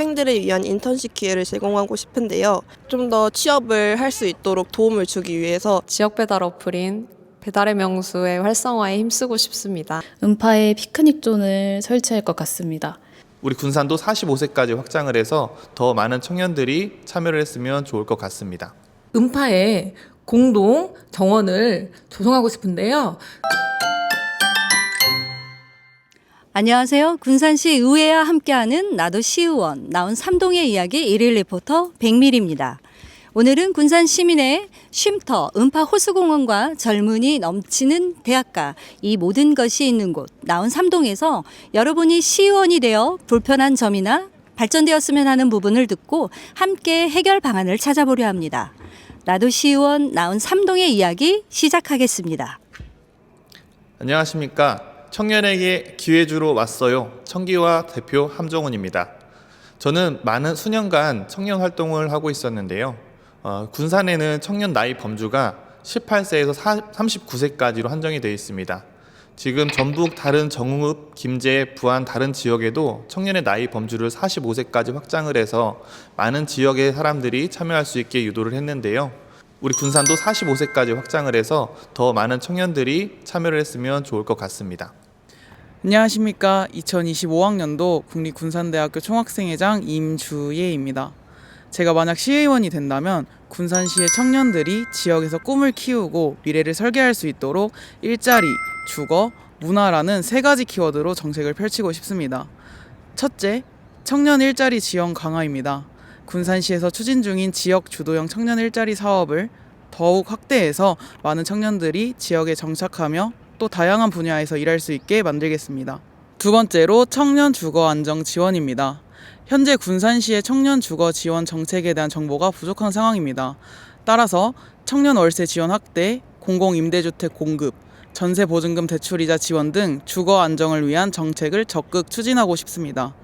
학생들을 위한 인턴십 기회를 제공하고 싶은데요. 좀 더 취업을 할 수 있도록 도움을 주기 위해서 지역 배달 어플인 배달의 명수의 활성화에 힘쓰고 싶습니다. 음파에 피크닉 존을 설치할 것 같습니다. 우리 군산도 45세까지 확장을 해서 더 많은 청년들이 참여를 했으면 좋을 것 같습니다. 음파에 공동 정원을 조성하고 싶은데요. 안녕하세요. 군산시 의회와 함께하는 나도 시의원 나온 삼동의 이야기 일일 리포터 백밀입니다. 오늘은 군산 시민의 쉼터 음파 호수공원과 젊은이 넘치는 대학가 이 모든 것이 있는 곳 나온 삼동에서 여러분이 시의원이 되어 불편한 점이나 발전되었으면 하는 부분을 듣고 함께 해결 방안을 찾아보려 합니다. 나도 시의원 나온 삼동의 이야기 시작하겠습니다. 안녕하십니까. 청년에게 기회 주러 왔어요. 청기화 대표 함정훈입니다. 저는 많은 수년간 청년 활동을 하고 있었는데요. 어, 군산에는 청년 나이 범주가 18세에서 39세까지로 한정이 되어 있습니다. 지금 전북 다른 정읍, 김제, 부안 다른 지역에도 청년의 나이 범주를 45세까지 확장을 해서 많은 지역의 사람들이 참여할 수 있게 유도를 했는데요. 우리 군산도 45세까지 확장을 해서 더 많은 청년들이 참여를 했으면 좋을 것 같습니다. 안녕하십니까. 2025학년도 국립군산대학교 총학생회장 임주예입니다. 제가 만약 시의원이 된다면 군산시의 청년들이 지역에서 꿈을 키우고 미래를 설계할 수 있도록 일자리, 주거, 문화라는 세 가지 키워드로 정책을 펼치고 싶습니다. 첫째, 청년 일자리 지원 강화입니다. 군산시에서 추진 중인 지역 주도형 청년 일자리 사업을 더욱 확대해서 많은 청년들이 지역에 정착하며 또 다양한 분야에서 일할 수 있게 만들겠습니다. 두 번째로 청년 주거 안정 지원입니다. 현재 군산시의 청년 주거 지원 정책에 대한 정보가 부족한 상황입니다. 따라서 청년 월세 지원 확대, 공공 임대주택 공급, 전세 보증금 대출이자 지원 등 주거 안정을 위한 정책을 적극 추진하고 싶습니다.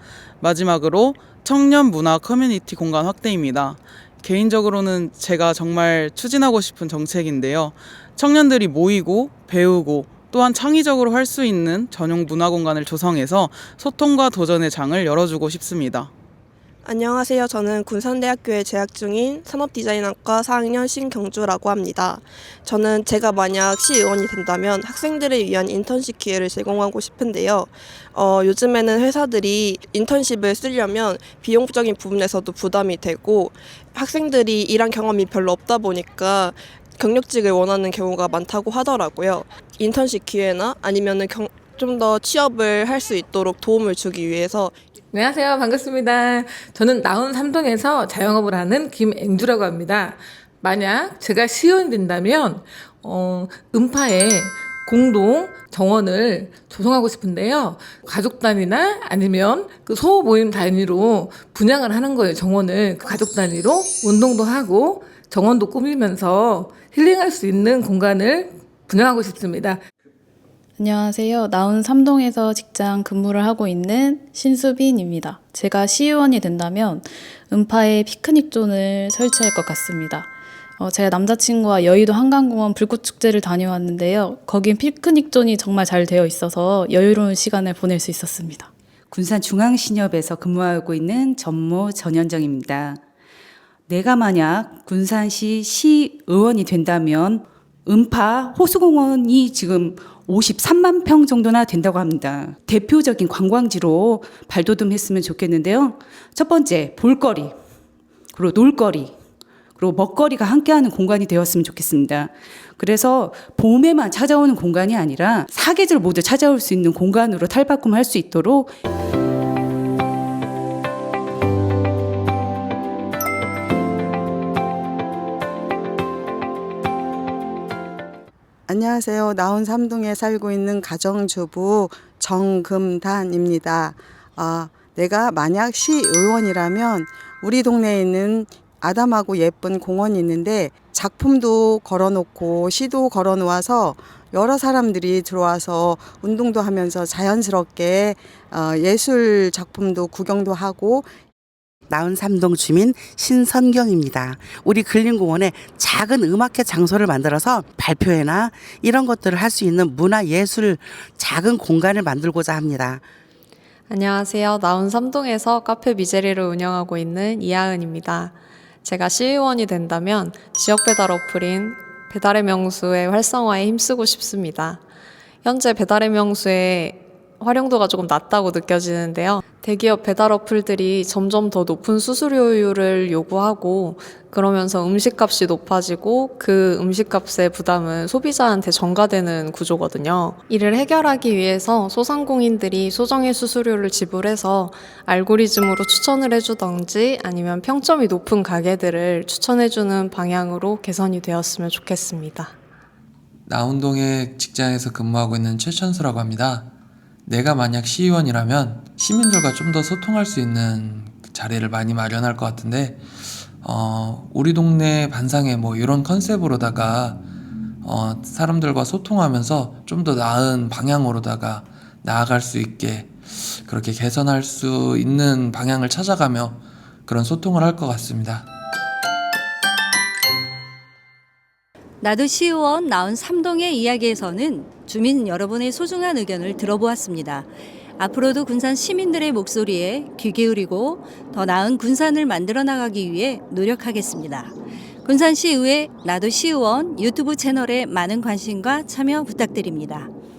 마지막으로 청년 문화 커뮤니티 공간 확대입니다. 개인적으로는 제가 정말 추진하고 싶은 정책인데요. 청년들이 모이고 배우고 또한 창의적으로 할 수 있는 전용 문화 공간을 조성해서 소통과 도전의 장을 열어주고 싶습니다. 안녕하세요. 저는 군산대학교에 재학 중인 산업디자인학과 4학년 신경주라고 합니다. 저는 제가 만약 시의원이 된다면 학생들을 위한 인턴십 기회를 제공하고 싶은데요. 어, 요즘에는 회사들이 인턴십을 쓰려면 비용적인 부분에서도 부담이 되고 학생들이 일한 경험이 별로 없다 보니까 경력직을 원하는 경우가 많다고 하더라고요. 인턴십 기회나 아니면은 좀 더 취업을 할 수 있도록 도움을 주기 위해서 안녕하세요. 반갑습니다. 저는 나온 삼동에서 자영업을 하는 김앵주라고 합니다. 만약 제가 시의원이 된다면 어, 음파에 공동 정원을 조성하고 싶은데요. 가족 단위나 아니면 그 소모임 단위로 분양을 하는 거예요. 정원을 그 가족 단위로 운동도 하고 정원도 꾸미면서 힐링할 수 있는 공간을 분양하고 싶습니다. 안녕하세요. 나온 삼동에서 직장 근무를 하고 있는 신수빈입니다. 제가 시의원이 된다면 음파에 피크닉 존을 설치할 것 같습니다. 어, 제가 남자친구와 여의도 한강공원 불꽃축제를 다녀왔는데요. 거긴 피크닉 존이 정말 잘 되어 있어서 여유로운 시간을 보낼 수 있었습니다. 군산 중앙신협에서 근무하고 있는 전모 전현정입니다. 내가 만약 군산시 시의원이 된다면 음파 호수공원이 지금 53만 평 정도나 된다고 합니다. 대표적인 관광지로 발돋움했으면 좋겠는데요. 첫 번째, 볼거리, 그리고 놀거리, 그리고 먹거리가 함께하는 공간이 되었으면 좋겠습니다. 그래서 봄에만 찾아오는 공간이 아니라 사계절 모두 찾아올 수 있는 공간으로 탈바꿈할 수 있도록 안녕하세요. 나온 삼동에 살고 있는 가정주부 정금단입니다. 아, 내가 만약 시의원이라면 우리 동네에 있는 아담하고 예쁜 공원이 있는데 작품도 걸어놓고 시도 걸어놓아서 여러 사람들이 들어와서 운동도 하면서 자연스럽게 어, 예술 작품도 구경도 하고 나은 삼동 주민 신선경입니다. 우리 근린공원에 작은 음악회 장소를 만들어서 발표회나 이런 것들을 할 수 있는 문화 예술 작은 공간을 만들고자 합니다. 안녕하세요. 나운 삼동에서 카페 미제리를 운영하고 있는 이하은입니다. 제가 시의원이 된다면 지역 배달 어플인 배달의 명수의 활성화에 힘쓰고 싶습니다. 현재 배달의 명수의 활용도가 조금 낮다고 느껴지는데요. 대기업 배달 어플들이 점점 더 높은 수수료율을 요구하고 그러면서 음식값이 높아지고 그 음식값의 부담은 소비자한테 전가되는 구조거든요. 이를 해결하기 위해서 소상공인들이 소정의 수수료를 지불해서 알고리즘으로 추천을 해주던지 아니면 평점이 높은 가게들을 추천해주는 방향으로 개선이 되었으면 좋겠습니다. 나운동의 직장에서 근무하고 있는 최천수라고 합니다. 내가 만약 시의원이라면 시민들과 좀 더 소통할 수 있는 자리를 많이 마련할 것 같은데, 어, 우리 동네 반상회 뭐 이런 컨셉으로다가 어, 사람들과 소통하면서 좀 더 나은 방향으로다가 나아갈 수 있게 그렇게 개선할 수 있는 방향을 찾아가며 그런 소통을 할 것 같습니다. 나도 시의원 나온 삼동의 이야기에서는 주민 여러분의 소중한 의견을 들어보았습니다. 앞으로도 군산 시민들의 목소리에 귀 기울이고 더 나은 군산을 만들어 나가기 위해 노력하겠습니다. 군산시의회 나도 시의원 유튜브 채널에 많은 관심과 참여 부탁드립니다.